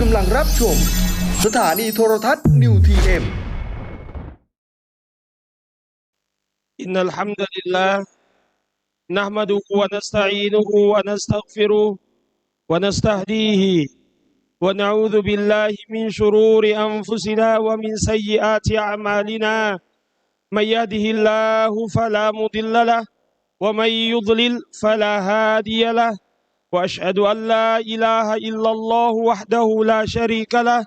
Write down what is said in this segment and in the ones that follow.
กำลังรับชม สถานีโทรทัศน์นิวทีเอ็ม إن الحمد لله نحمده ونستعينه ونستغفره ونستهديه ونعوذ بالله من شرور أنفسنا ومن سيئات أعمالنا من يهده الله فلا مضل له ومن يضلل فلا هادي له وأشهد أن لا إله إلا الله وحده لا شريك له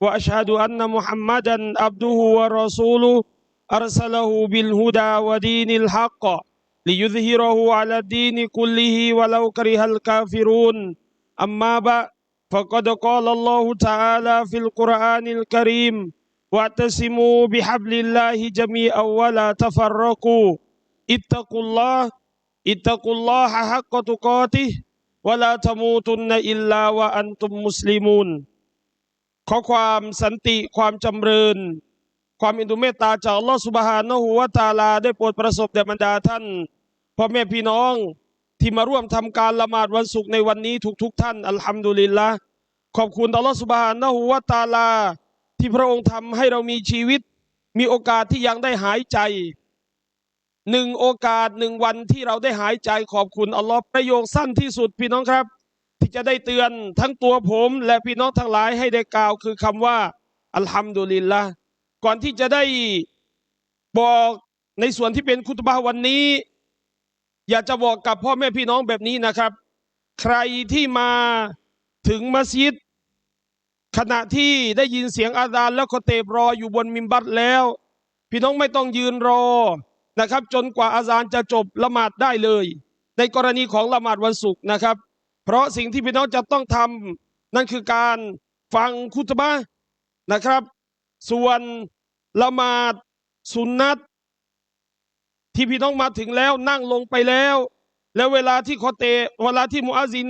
وأشهد أن محمدا عبده ورسوله أرسله بالهدى ودين الحق ليظهره على الدين كله ولو كره الكافرون. أما بعد فقد قال الله تعالى في القرآن الكريم واعتصموا بحبل الله جميعا ولا تفرقوا اتقوا الله اتقوا الله حق تقاته ولا تموتن إلا وأنتم مسلمون ขอความสันติความจำเริญ ความอินทุเมตตาจากอัลลอฮฺสุบฮานะฮูวะตาลาได้โปรดประสบแด่บรรดาท่านพ่อแม่พี่น้องที่มาร่วมทำการละหมาดวันศุกร์ในวันนี้ทุกๆทท่าน อัลฮัมดุลิลละขอบคุณอัลลอฮฺสุบฮานะฮูวะตาลา ที่พระองค์ทำให้เรามีชีวิต มีโอกาสที่ยังได้หายใจ หนึ่งโอกาสหนึ่งวันที่เราได้หายใจขอบคุณอัลลอฮ์ประโยคสั้นที่สุดพี่น้องครับ ที่จะได้เตือนทั้งตัวผม และพี่น้องทั้งหลายให้ได้กล่าวคือคำว่า อัลฮัมดุลิลละก่อนที่จะได้บอกในส่วนที่เป็นคุตบะวันนี้ อยากจะบอกกับพ่อแม่พี่น้องแบบนี้นะครับ ใครที่มาถึงมัสยิด ขณะที่ได้ยินเสียงอาซานแล้วก็เตบรออยู่บนมิมบัตแล้ว พี่น้องไม่ต้องยืนรอ นะครับ จนกว่าอาซานจะจบละหมาดได้เลย ในกรณีของละหมาดวันศุกร์นะครับ เพราะสิ่งที่พี่น้องจะต้องทำนั่นคือการฟังคุตบะนะครับ ส่วนละหมาดสุนนัตที่พี่น้องมาถึงแล้วนั่งลงไปแล้ว แล้วเวลาที่คอเตเวลาที่มุอาซิน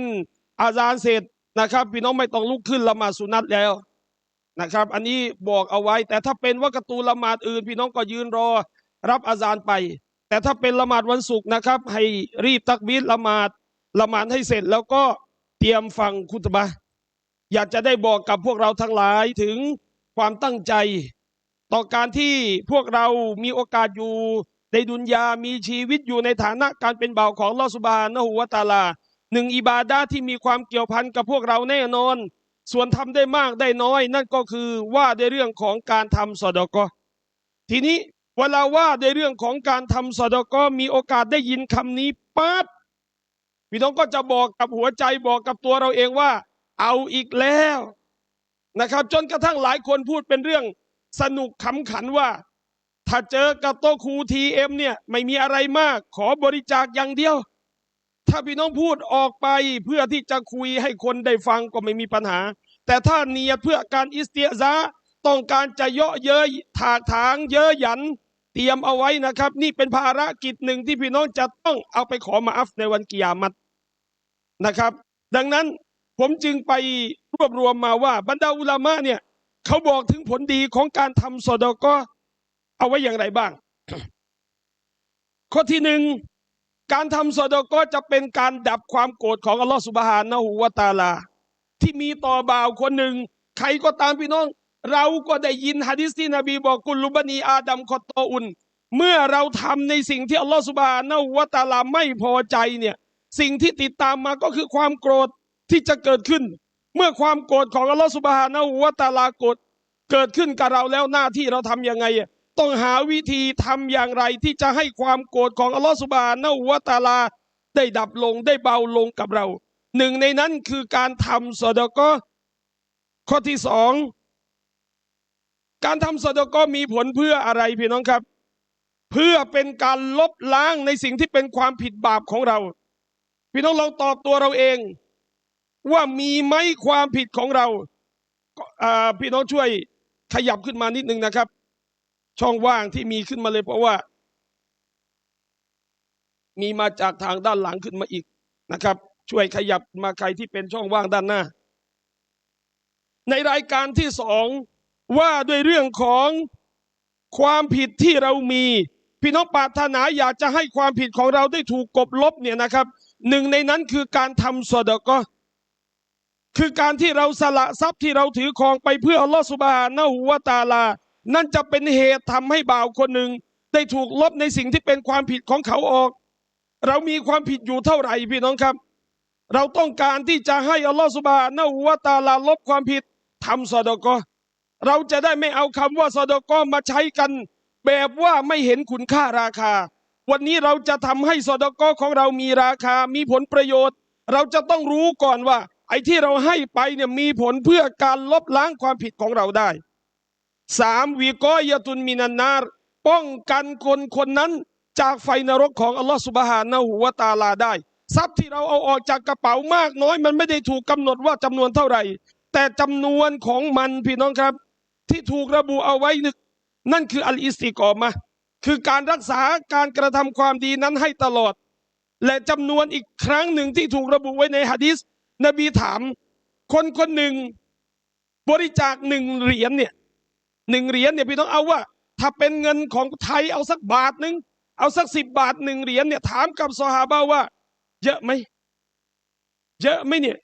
อาซานเสร็จนะครับ พี่น้องไม่ต้องลุกขึ้นละหมาดสุนนัตแล้วนะครับ อันนี้บอกเอาไว้ แต่ถ้าเป็นว่ากตูละหมาดอื่น พี่น้องก็ยืนรอ รับอาซานไป แต่ถ้าเป็นละหมาดวันศุกร์นะครับ ให้รีบตักบีรละหมาดละหมาดให้เสร็จแล้วก็เตรียมฟังคุตบะอยากจะได้บอกกับพวกเราทั้งหลายถึงความตั้งใจ ต่อการที่พวกเรามีโอกาสอยู่ในดุนยามีชีวิตอยู่ในฐานะการเป็นบ่าวของลอสุบานนะฮูวตาลาหนึ่งอิบาดาที่มีความเกี่ยวพันกับพวกเราแน่นอน ส่วนทำได้มากได้น้อย นั่นก็คือว่าในเรื่องของการทำสอดกอทีนี้ เวลาว่าในเรื่องของการทำสดกอมีโอกาสได้ยินคำนี้ปั๊บพี่น้องก็จะบอกกับหัวใจบอกกับตัวเราเองว่า เอาอีกแล้วนะครับ จนกระทั่งหลายคนพูดเป็นเรื่องสนุกขำขันว่า ถ้าเจอกับโตครูทีเอ็มเนี่ยไม่มีอะไรมาก ขอบริจาคอย่างเดียว ถ้าพี่น้องพูดออกไปเพื่อที่จะคุยให้คนได้ฟังก็ไม่มีปัญหา แต่ถ้าเนียเพื่อการอิสเตียซาต้องการจะเยาะเย้ยถากถางเย้ยหยัน เตรียมเอาไว้นะครับ นี่เป็นภารกิจหนึ่งที่พี่น้องจะต้องเอาไปขอมาอัฟในวันกิยามัตนะครับ ดังนั้นผมจึงไปรวบรวมมาว่าบรรดาอุลามะเนี่ยเขาบอกถึงผลดีของการทำสอดก็เอาไว้อย่างไรบ้าง ข้อที่หนึ่งการทำสอดก็จะเป็นการดับความโกรธของอัลลอฮฺสุบฮานะฮูวะตาลา ที่มีต่อบ่าวคนหนึ่ง ใครก็ตามพี่น้อง เราก็ได้ยินฮะดิษที่นบีบอกกุลุบนีอาดัมคอตโตอุน เมื่อเราทำในสิ่งที่อัลลอฮฺสุบฮานะฮูวะตาลาไม่พอใจเนี่ยสิ่งที่ติดตามมาก็คือความโกรธที่จะเกิดขึ้น เมื่อความโกรธของอัลลอฮฺสุบฮานะฮูวะตาลาโกรธเกิดขึ้นกับเราแล้วหน้าที่เราทำยังไง ต้องหาวิธีทำอย่างไรที่จะให้ความโกรธของอัลลอฮฺสุบฮานะฮูวะตาลาได้ดับลงได้เบาลงกับเรา หนึ่งในนั้นคือการทำสอดก็ข้อที่สอง การทำสอดก็มีผลเพื่ออะไรพี่น้องครับ เพื่อเป็นการลบล้างในสิ่งที่เป็นความผิดบาปของเรา พี่น้องลองตอบตัวเราเอง ว่ามีไหมความผิดของเราอ่าพี่น้องช่วยขยับขึ้นมานิดนึงนะครับ ช่องว่างที่มีขึ้นมาเลยเพราะว่า มีมาจากทางด้านหลังขึ้นมาอีกนะครับ ช่วยขยับมาใครที่เป็นช่องว่างด้านหน้า ในรายการที่สอง ว่าด้วยเรื่องของความผิดที่เรามี พี่น้องปรารถนาอยากจะให้ความผิดของเราได้ถูกกบลบเนี่ยนะครับ หนึ่งในนั้นคือการทำสดก็คือการที่เราสละทรัพย์ที่เราถือครองไปเพื่ออัลลอฮฺสุบฮานะฮูวะตาลา นั่นจะเป็นเหตุทำให้บ่าวคนหนึ่งได้ถูกลบในสิ่งที่เป็นความผิดของเขาออก เรามีความผิดอยู่เท่าไหร่พี่น้องครับ เราต้องการที่จะให้อัลลอฮฺสุบฮานะฮูวะตาลาลบความผิดทำซอดกอ เราจะได้ไม่เอาคำว่าซอดอกอมาใช้กัน แบบว่าไม่เห็นคุณค่าราคา วันนี้เราจะทำให้ซอดอกอของเรามีราคา มีผลประโยชน์ เราจะต้องรู้ก่อนว่า ไอ้ที่เราให้ไปเนี่ยมีผลเพื่อการลบล้างความผิดของเราได้สามวีกอยตุนมินันนาร์ป้องกันคนคนนั้นจากไฟนรกของอัลลอฮฺสุบฮานะฮูวตาลาได้ ทรัพย์ที่เราเอาออกจากกระเป๋ามากน้อย มันไม่ได้ถูกกำหนดว่าจำนวนเท่าไหร่ แต่จำนวนของมันพี่น้องครับ ที่ถูกระบุเอาไว้นึกนั่นคืออัลอิสติกอมะคือการรักษาการกระทำความดีนั้นให้ตลอด และจำนวนอีกครั้งหนึ่งที่ถูกระบุไว้ในฮะดิษนบีถาม คนคนหนึ่งบริจาคหนึ่งเหรียญเนี่ยหนึ่งเหรียญเนี่ยพี่ต้องเอาว่า ถ้าเป็นเงินของไทยเอาสักบาทหนึ่งเอาสักสิบบาทหนึ่งเหรียญเนี่ยถามกับซอฮาบะว่า เยอะไหมเยอะไหมเนี่ย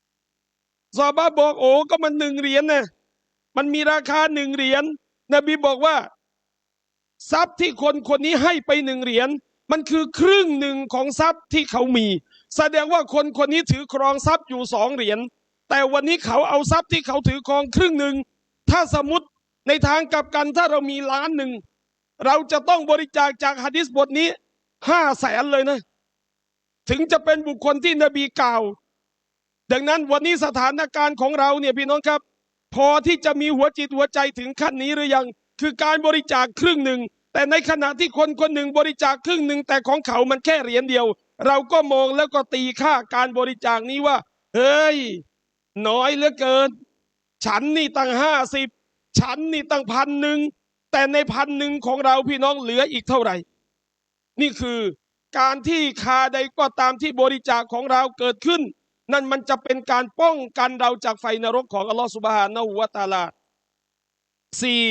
ซอฮาบะบอกโอ้ก็มันหนึ่งเหรียญนะ มันมีราคาหนึ่งเหรียญนบีบอกว่า ทรัพย์ที่คนคนนี้ให้ไปหนึ่งเหรียญมันคือครึ่งหนึ่งของทรัพย์ที่เขามี แสดงว่าคนคนนี้ถือครองทรัพย์อยู่สองเหรียญแต่วันนี้เขาเอาทรัพย์ที่เขาถือครองครึ่งหนึ่งถ้าสมมติในทางกลับกันถ้าเรามีล้านหนึ่งเราจะต้องบริจาคจากฮะดิษบทนี้ห้าแสนเลยนะ ถึงจะเป็นบุคคลที่นบีกล่าว ดังนั้นวันนี้สถานการณ์ของเราเนี่ยพี่น้องครับ พอที่จะมีหัวจิตหัวใจถึงขั้นนี้หรือยัง คือการบริจาคครึ่งหนึ่ง แต่ในขณะที่คนคนหนึ่งบริจาคครึ่งหนึ่งแต่ของเขามันแค่เหรียญเดียว เราก็มองแล้วก็ตีค่าการบริจาคนี้ว่า เฮ้ย น้อยเหลือเกิน ฉันนี่ตั้งห้าสิบฉันนี่ตั้งพันหนึ่งแต่ในพันหนึ่งของเราพี่น้องเหลืออีกเท่าไหร่ นี่คือการที่คาใดก็ตามที่บริจาคของเราเกิดขึ้น นั่นมันจะเป็นการป้องกันเราจากไฟนรกของอัลลอฮฺสุบฮานะฮูวะตาลาสี่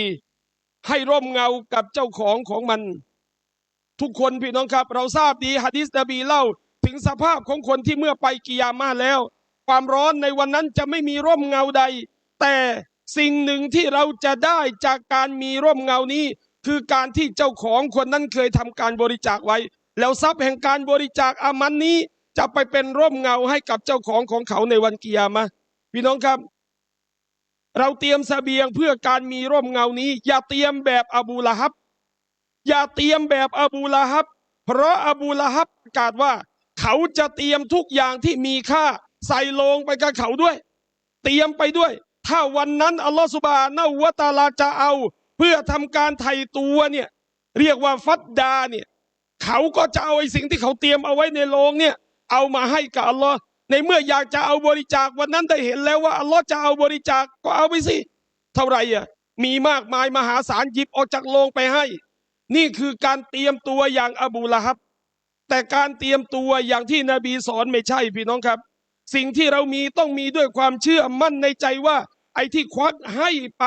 ให้ร่มเงากับเจ้าของของมัน ทุกคนพี่น้องครับ เราทราบดีฮะดิษนบีเล่า ถึงสภาพของคนที่เมื่อไปกิยามาแล้ว ความร้อนในวันนั้นจะไม่มีร่มเงาใด แต่สิ่งหนึ่งที่เราจะได้จากการมีร่มเงานี้ คือการที่เจ้าของคนนั้นเคยทำการบริจาคไว้ แล้วทรัพย์แห่งการบริจาคอามันนี้ จะไปเป็นร่มเงาให้กับเจ้าของของเขาในวันกิยามะพี่น้องครับ เราเตรียมเสบียงเพื่อการมีร่มเงานี้ อย่าเตรียมแบบอบูละฮับ อย่าเตรียมแบบอบูละฮับ เพราะอบูละฮับประกาศว่า เขาจะเตรียมทุกอย่างที่มีค่าใส่ลงไปกับเขาด้วย เตรียมไปด้วย ถ้าวันนั้นอัลลอฮฺสุบานะวะตาลาจะเอา เพื่อทำการไถ่ตัวเนี่ยเรียกว่าฟัดดาเนี่ยเขาก็จะเอาไอ้สิ่งที่เขาเตรียมเอาไว้ในโรงเนี่ย เอามาให้กับอัลลอฮ์ในเมื่ออยากจะเอาบริจาควันนั้นได้เห็นแล้วว่าอัลลอฮ์จะเอาบริจาคก็เอาไปสิ เท่าไหร่อะมีมากมายมหาศาลหยิบออกจากโรงไปให้ นี่คือการเตรียมตัวอย่างอบูละฮับ แต่การเตรียมตัวอย่างที่นบีสอนไม่ใช่พี่น้องครับ สิ่งที่เรามีต้องมีด้วยความเชื่อมั่นในใจว่า ไอ้ที่ควักให้ไป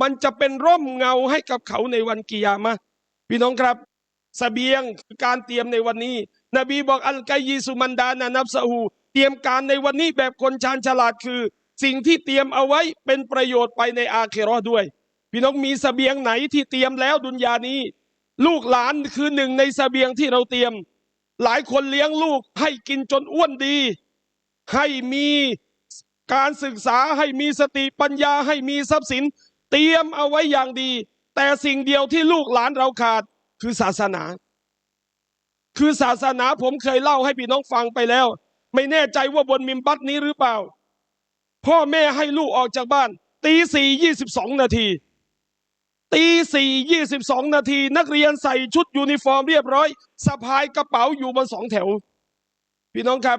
มันจะเป็นร่มเงาให้กับเขาในวันกิยามะพี่น้องครับสเสบียงคือการเตรียมในวันนี้ นบีบอกอัลกายีสุมันดานานับซะฮูเตรียมการในวันนี้แบบคนชาญฉลาดคือ สิ่งที่เตรียมเอาไว้เป็นประโยชน์ไปในอาเคราะห์ด้วย พี่น้องมีเสบียงไหนที่เตรียมแล้วดุนยานี้ ลูกหลานคือหนึ่งในเสบียงที่เราเตรียม หลายคนเลี้ยงลูกให้กินจนอ้วนดี ให้มีการศึกษาให้มีสติปัญญาให้มีทรัพย์สิน เตรียมเอาไว้อย่างดี แต่สิ่งเดียวที่ลูกหลานเราขาดคือศาสนา คือศาสนาผมเคยเล่าให้พี่น้องฟังไปแล้ว ไม่แน่ใจว่าบนมิมบัตนี้หรือเปล่า พ่อแม่ให้ลูกออกจากบ้าน ตีสี่ยี่สิบสองนาที ตีสี่ยี่สิบสองนาที นักเรียนใส่ชุดยูนิฟอร์มเรียบร้อยสะพายกระเป๋าอยู่บนสองแถว พี่น้องครับ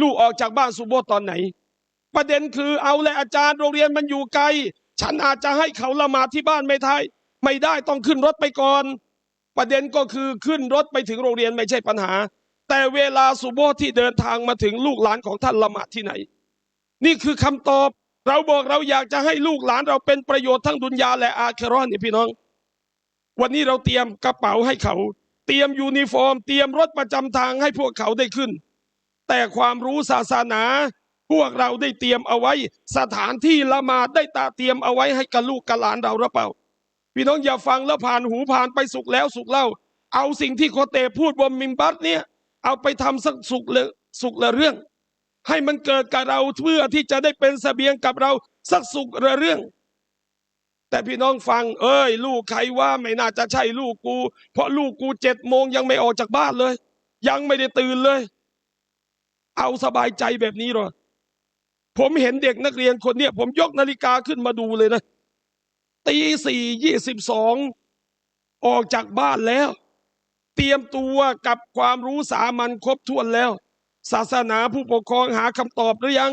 ลูกออกจากบ้านสุโบตอนไหน ประเด็นคือเอาและอาจารย์โรงเรียนมันอยู่ไกล ฉันอาจจะให้เขาละหมาดที่บ้านไม่ได้ไม่ได้ต้องขึ้นรถไปก่อน ประเด็นก็คือขึ้นรถไปถึงโรงเรียนไม่ใช่ปัญหา แต่เวลาสุโบที่เดินทางมาถึงลูกหลานของท่านละหมาดที่ไหน นี่คือคำตอบ เราบอกเราอยากจะให้ลูกหลานเราเป็นประโยชน์ทั้งดุนยาและอาเคราะห์นี่พี่น้อง วันนี้เราเตรียมกระเป๋าให้เขา เตรียมยูนิฟอร์ม เตรียมรถประจำทางให้พวกเขาได้ขึ้น แต่ความรู้ศาสนา พวกเราได้เตรียมเอาไว้ สถานที่ละหมาดได้ตาเตรียมเอาไว้ให้กับลูกกับหลานเราหรือเปล่า พี่น้องอย่าฟังแล้วผ่านหูผ่านไปสุกแล้วสุกเล่า เอาสิ่งที่โคเตพูดบนมิมบัตเนี่ยเอาไปทำสักสุกเลยสุกละเรื่อง ให้มันเกิดกับเราเพื่อที่จะได้เป็นเสบียงกับเราสักสุกละเรื่อง แต่พี่น้องฟัง เอ้ย ลูกใครว่าไม่น่าจะใช่ลูกกู เพราะลูกกูเจ็ดโมงยังไม่ออกจากบ้านเลย ยังไม่ได้ตื่นเลย เอาสบายใจแบบนี้หรอผมเห็นเด็กนักเรียนคนเนี้ยผมยกนาฬิกาขึ้นมาดูเลยนะ ตีสี่ยี่สิบสองออกจากบ้านแล้ว เตรียมตัวกับความรู้สามัญครบถ้วนแล้ว ศาสนาผู้ปกครองหาคำตอบหรือยัง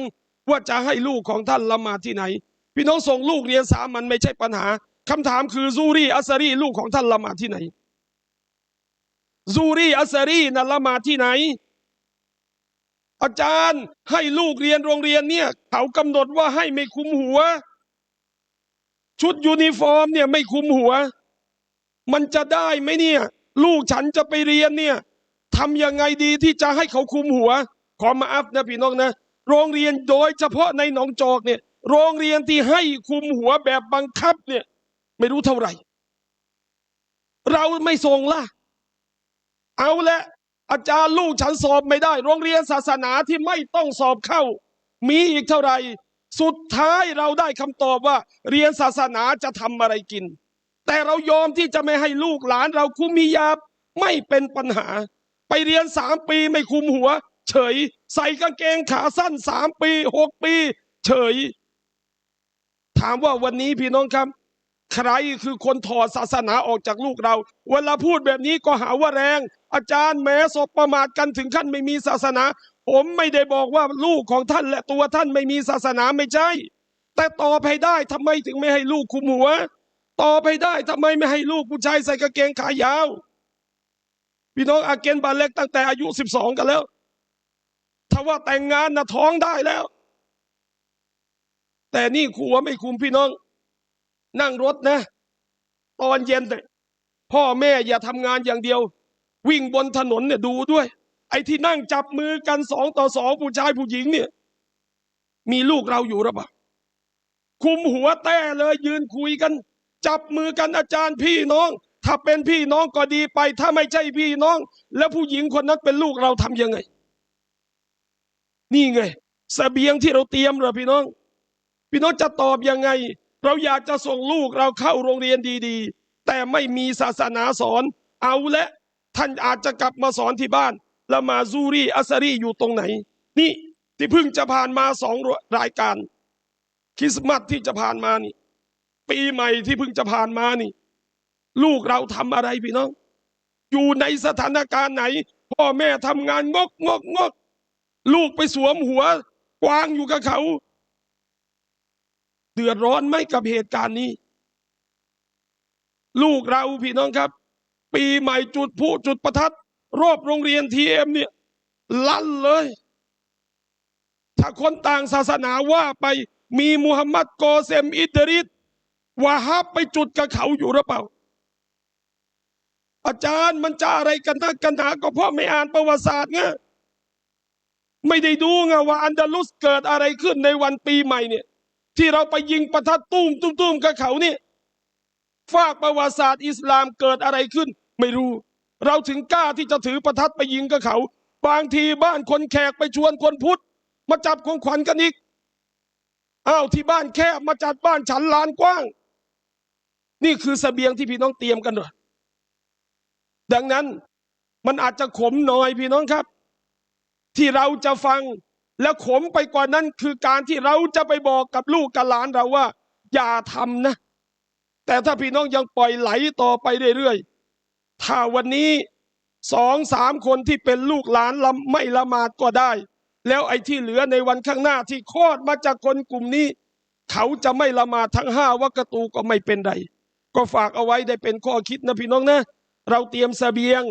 ว่าจะให้ลูกของท่านละหมาดที่ไหน พี่น้องส่งลูกเรียนสามัญไม่ใช่ปัญหาคำถามคือซูรีอัสรีลูกของท่านละหมาดที่ไหนซูรีอัสรีนั่นละหมาดที่ไหน อาจารย์ให้ลูกเรียนโรงเรียนเนี่ย เขากำหนดว่าให้ไม่คุมหัว ชุดยูนิฟอร์มเนี่ยไม่คุมหัว มันจะได้ไหมเนี่ย ลูกฉันจะไปเรียนเนี่ยทำยังไงดีที่จะให้เขาคุมหัว ขอมาอัพนะพี่น้องนะ โรงเรียนโดยเฉพาะในหนองจอกเนี่ย โรงเรียนที่ให้คุมหัวแบบบังคับเนี่ย ไม่รู้เท่าไหร่ เราไม่ส่งล่ะ เอาละอาจารย์ลูกฉันสอบไม่ได้ โรงเรียนศาสนาที่ไม่ต้องสอบเข้า มีอีกเท่าไหร่ สุดท้ายเราได้คำตอบว่า เรียนศาสนาจะทำอะไรกิน แต่เรายอมที่จะไม่ให้ลูกหลานเราคุมมียาบไม่เป็นปัญหา ไปเรียนสามปีไม่คุมหัว เฉย ใส่กางเกงขาสั้นสามปีหกปี เฉย ถามว่าวันนี้พี่น้องครับ ใครคือคนถอดศาสนาออกจากลูกเรา เวลาพูดแบบนี้ก็หาว่าแรง อาจารย์แม้สบประมาทกันถึงขั้นไม่มีศาสนา ผมไม่ได้บอกว่าลูกของท่านและตัวท่านไม่มีศาสนาไม่ใช่ แต่ตอบให้ได้ทำไมถึงไม่ให้ลูกคุมหัวตอบให้ได้ทำไมไม่ให้ลูกผู้ชายใส่กางเกงขายาว พี่น้องอาเกนบาเล็กตั้งแต่อายุสิบสองกันแล้วถ้าว่าแต่งงานนะท้องได้แล้ว แต่นี่ขัวไม่คุมพี่น้อง นั่งรถนะ ตอนเย็นเนี่ยพ่อแม่อย่าทำงานอย่างเดียว วิ่งบนถนนเนี่ยดูด้วย ไอ้ที่นั่งจับมือกันสองต่อสองผู้ชายผู้หญิงเนี่ย มีลูกเราอยู่หรือเปล่าคุมหัวแต้เลยยืนคุยกัน จับมือกันอาจารย์พี่น้อง ถ้าเป็นพี่น้องก็ดีไป ถ้าไม่ใช่พี่น้อง แล้วผู้หญิงคนนั้นเป็นลูกเราทำยังไง นี่ไงเสบียงที่เราเตรียมเหรอพี่น้อง พี่น้องจะตอบยังไง เราอยากจะส่งลูกเราเข้าโรงเรียนดีๆ แต่ไม่มีศาสนาสอน เอาละท่านอาจจะกลับมาสอนที่บ้าน ละมาซูรีอัสรีอยู่ตรงไหน นี่ที่เพิ่งจะผ่านมาสองรายการ คริสต์มาสที่จะผ่านมานี่ ปีใหม่ที่เพิ่งจะผ่านมานี่ ลูกเราทำอะไรพี่น้อง อยู่ในสถานการณ์ไหน พ่อแม่ทำงานงกงกงก ลูกไปสวมหัวกวางอยู่กับเขา เดือดร้อนไหมกับเหตุการณ์นี้ ลูกเราพี่น้องครับ ปีใหม่จุดพลุจุดประทัด รอบโรงเรียนทีเอ็มเนี่ยลั่นเลย ถ้าคนต่างศาสนาว่าไปมีมุฮัมมัดโกเซมอิดริสวาฮับไปจุดกับเขาอยู่หรือเปล่า อาจารย์มันจะอะไรกันนักกันหนาก็เพราะไม่อ่านประวัติศาสตร์ไงไม่ได้ดูไงว่าอันดาลุสเกิดอะไรขึ้นในวันปีใหม่เนี่ยที่เราไปยิงประทัดตุ้มตุ้มตุ้มกับเขาเนี่ยฝากประวัติศาสตร์อิสลามเกิดอะไรขึ้น ไม่รู้ เราถึงกล้าที่จะถือประทัดไปยิงกับเขา บางทีบ้านคนแขกไปชวนคนพุทธมาจับของขวัญกันอีกอ้าวที่บ้านแคบมาจัดบ้านฉันลานกว้าง นี่คือเสบียงที่พี่น้องเตรียมกันเหรอดังนั้นมันอาจจะขมหน่อยพี่น้องครับ ที่เราจะฟังและขมไปกว่านั้นคือการที่เราจะไปบอกกับลูกกับหลานเราว่า อย่าทำนะ แต่ถ้าพี่น้องยังปล่อยไหลต่อไปเรื่อยๆ ถ้าวันนี้สองสามคนที่เป็นลูกหลานละไม่ละหมาดก็ได้ แล้วไอ้ที่เหลือในวันข้างหน้าที่คลอดมาจากคนกลุ่มนี้ เขาจะไม่ละหมาดทั้งห้าวักตูก็ไม่เป็นไรก็ฝากเอาไว้ได้เป็นข้อคิดนะพี่น้องนะ เราเตรียมเสบียง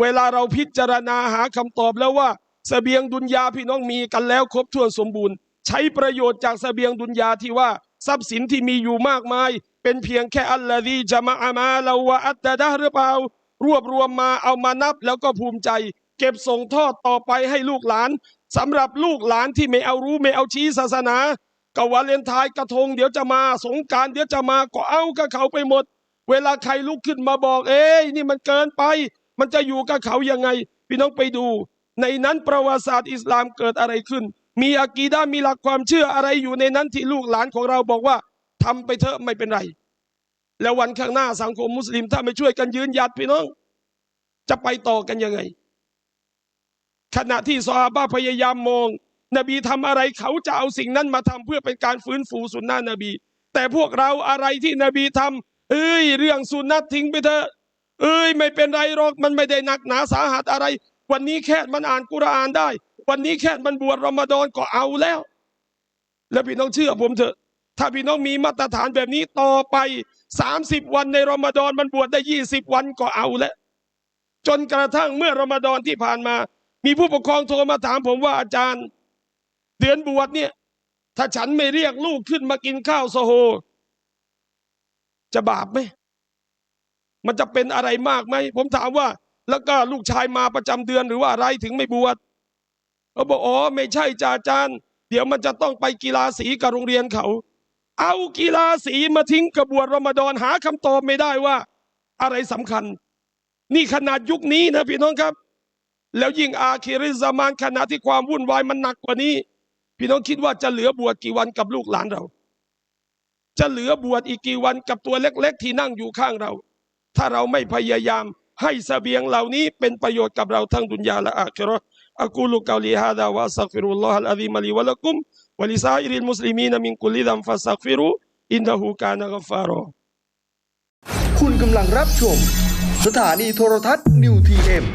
เวลาเราพิจารณาหาคำตอบแล้วว่าเสบียงดุนยาพี่น้องมีกันแล้วครบถ้วนสมบูรณ์ ใช้ประโยชน์จากเสบียงดุนยาที่ว่า ทรัพย์สินที่มีอยู่มากมาย เป็นเพียงแค่อัลลอฮีจะมาอามาเราวะอัตตะดะหรือเปล่ารวบรวมมาเอามานับแล้วก็ภูมิใจ เก็บส่งทอดต่อไปให้ลูกหลานสำหรับลูกหลานที่ไม่เอารู้ไม่เอาชี้ศาสนาก็วาเลนไทน์กระทงเดี๋ยวจะมาสงการเดี๋ยวจะมาก็เอากับเขาไปหมด เวลาใครลุกขึ้นมาบอก เอ้ยนี่มันเกินไป มันจะอยู่กับเขายังไง พี่น้องไปดู ในนั้นประวัติศาสตร์อิสลามเกิดอะไรขึ้น มีอากีดามีหลักความเชื่ออะไรอยู่ในนั้นที่ลูกหลานของเราบอกว่าทำไปเถอะไม่เป็นไร แล้ววันข้างหน้าสังคมมุสลิมถ้าไม่ช่วยกันยืนหยัดพี่น้อง จะไปต่อกันยังไง ขณะที่ซอฮาบะพยายามมอง นบีทำอะไรเขาจะเอาสิ่งนั้นมาทำเพื่อเป็นการฟื้นฟูสุนนะนบี แต่พวกเราอะไรที่นบีทำเอ้ย เรื่องสุนนะทิ้งไปเถอะเอ้ย ไม่เป็นไรหรอกมันไม่ได้หนักหนาสาหัสอะไร วันนี้แค่มันอ่านกุรอานได้ วันนี้แค่มันบวชรอมฎอนก็เอาแล้ว แล้วพี่น้องเชื่อผมเถอะ ถ้าพี่น้องมีมาตรฐานแบบนี้ต่อไปสามสิบวันในรอมฎอนมันบวชได้ยี่สิบวันก็เอาแล้ว จนกระทั่งเมื่อรอมฎอนที่ผ่านมา มีผู้ปกครองโทรมาถามผมว่าอาจารย์ เดือนบวชเนี่ย ถ้าฉันไม่เรียกลูกขึ้นมากินข้าวโซโฮจะบาปไหมมันจะเป็นอะไรมากไหม ผมถามว่า แล้วก็ลูกชายมาประจำเดือนหรือว่าอะไรถึงไม่บวช เขาบอกอ๋อไม่ใช่จ่าจารย์เดี๋ยวมันจะต้องไปกีฬาสีกับโรงเรียนเขา เอากีฬาสีมาทิ้งกระบวนรอมฎอนหาคำตอบไม่ได้ว่า อะไรสำคัญ นี่ขนาดยุคนี้นะพี่น้องครับ แล้วยิ่งอาคิริซามานขณะที่ความวุ่นวายมันหนักกว่านี้ พี่น้องคิดว่าจะเหลือบวชกี่วันกับลูกหลานเรา จะเหลือบวชอีกกี่วันกับตัวเล็กๆ ที่นั่งอยู่ข้างเรา ถ้าเราไม่พยายามให้เสบียงเหล่านี้เป็นประโยชน์กับเราทั้งดุนยาและอาคิเราะห์อ ะกูลุกาลีฮาดาวะอัสตัฆฟิรุลลอฮะอัลอะซีมะลีวะละกุมวะลิซาอิริลมุสลิมีนมินกุลิซัมฟัสตัฆฟิรุอินนะฮูกานะกัฟฟารอ คุณกำลังรับชม สถานีโทรทัศน์นิวทีเอ็ม